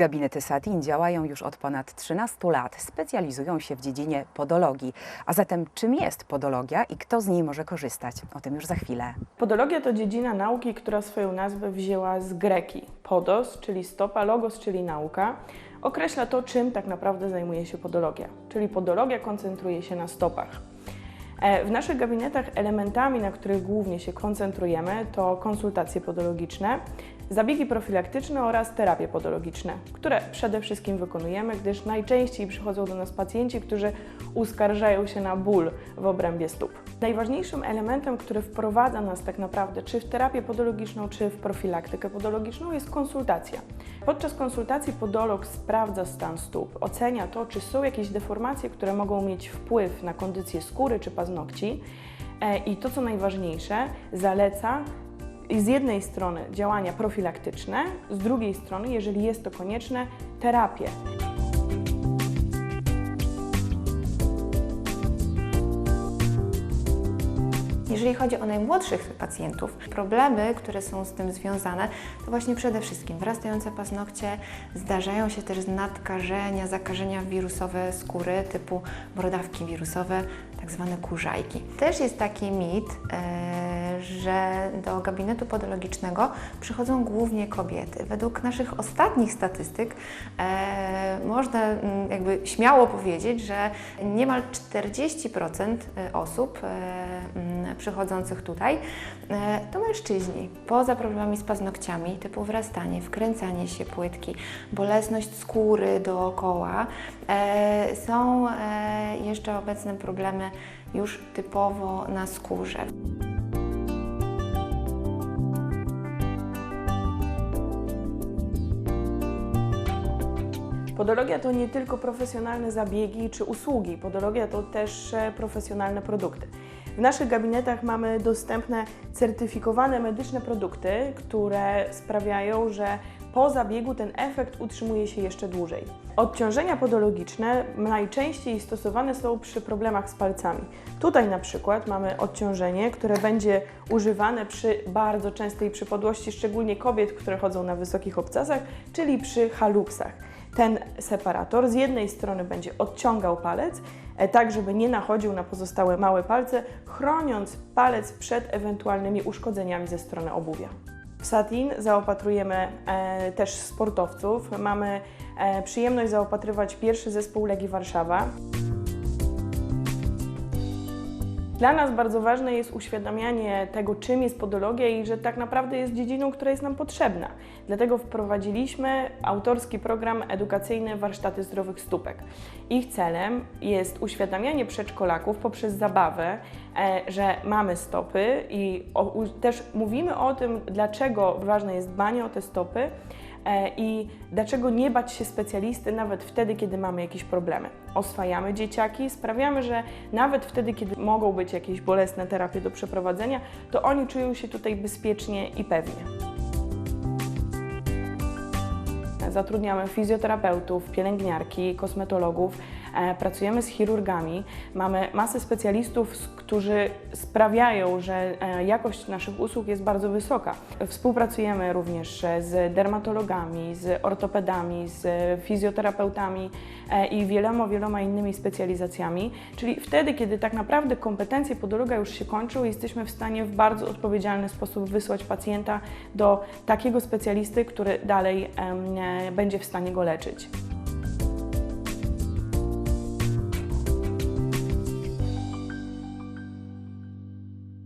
Gabinety Satin działają już od ponad 13 lat. Specjalizują się w dziedzinie podologii. A zatem czym jest podologia i kto z niej może korzystać? O tym już za chwilę. Podologia to dziedzina nauki, która swoją nazwę wzięła z greki. Podos, czyli stopa, logos, czyli nauka, określa to, czym tak naprawdę zajmuje się podologia. Czyli podologia koncentruje się na stopach. E, W naszych gabinetach elementami, na których głównie się koncentrujemy, to konsultacje podologiczne, zabiegi profilaktyczne oraz terapie podologiczne, które przede wszystkim wykonujemy, gdyż najczęściej przychodzą do nas pacjenci, którzy uskarżają się na ból w obrębie stóp. Najważniejszym elementem, który wprowadza nas tak naprawdę czy w terapię podologiczną, czy w profilaktykę podologiczną jest konsultacja. Podczas konsultacji podolog sprawdza stan stóp, ocenia to, czy są jakieś deformacje, które mogą mieć wpływ na kondycję skóry czy paznokci E, i to, co najważniejsze, zaleca z jednej strony działania profilaktyczne, z drugiej strony, jeżeli jest to konieczne, terapię. Jeżeli chodzi o najmłodszych pacjentów, problemy, które są z tym związane, to właśnie przede wszystkim wyrastające paznokcie, zdarzają się też nadkażenia, zakażenia wirusowe skóry typu brodawki wirusowe, tak zwane kurzajki. Też jest taki mit, e, że do gabinetu podologicznego przychodzą głównie kobiety. Według naszych ostatnich statystyk e, można mm, jakby śmiało powiedzieć, że niemal 40% osób e, mm, przychodzących tutaj to mężczyźni. Poza problemami z paznokciami typu wrastanie, wkręcanie się płytki, bolesność skóry dookoła, są jeszcze obecne problemy już typowo na skórze. Podologia to nie tylko profesjonalne zabiegi czy usługi, podologia to też e, profesjonalne produkty. W naszych gabinetach mamy dostępne certyfikowane medyczne produkty, które sprawiają, że po zabiegu ten efekt utrzymuje się jeszcze dłużej. Odciążenia podologiczne najczęściej stosowane są przy problemach z palcami. Tutaj na przykład mamy odciążenie, które będzie używane przy bardzo częstej przypadłości, szczególnie kobiet, które chodzą na wysokich obcasach, czyli przy haluksach. Ten separator z jednej strony będzie odciągał palec, tak żeby nie nachodził na pozostałe małe palce, chroniąc palec przed ewentualnymi uszkodzeniami ze strony obuwia. W Satin zaopatrujemy e, też sportowców. Mamy e, przyjemność zaopatrywać pierwszy zespół Legii Warszawa. Dla nas bardzo ważne jest uświadamianie tego, czym jest podologia i że tak naprawdę jest dziedziną, która jest nam potrzebna. Dlatego wprowadziliśmy autorski program edukacyjny Warsztaty Zdrowych Stópek. Ich celem jest uświadamianie przedszkolaków poprzez zabawę, e, że mamy stopy i też mówimy o tym, dlaczego ważne jest dbanie o te stopy i dlaczego nie bać się specjalisty nawet wtedy, kiedy mamy jakieś problemy. Oswajamy dzieciaki, sprawiamy, że nawet wtedy, kiedy mogą być jakieś bolesne terapie do przeprowadzenia, to oni czują się tutaj bezpiecznie i pewnie. Zatrudniamy fizjoterapeutów, pielęgniarki, kosmetologów, e, pracujemy z chirurgami. Mamy masę specjalistów, którzy sprawiają, że e, jakość naszych usług jest bardzo wysoka. Współpracujemy również e, z dermatologami, z ortopedami, z fizjoterapeutami e, i wieloma, wieloma innymi specjalizacjami. Czyli wtedy, kiedy tak naprawdę kompetencje podologa już się kończą, jesteśmy w stanie w bardzo odpowiedzialny sposób wysłać pacjenta do takiego specjalisty, który dalej e, będzie w stanie go leczyć.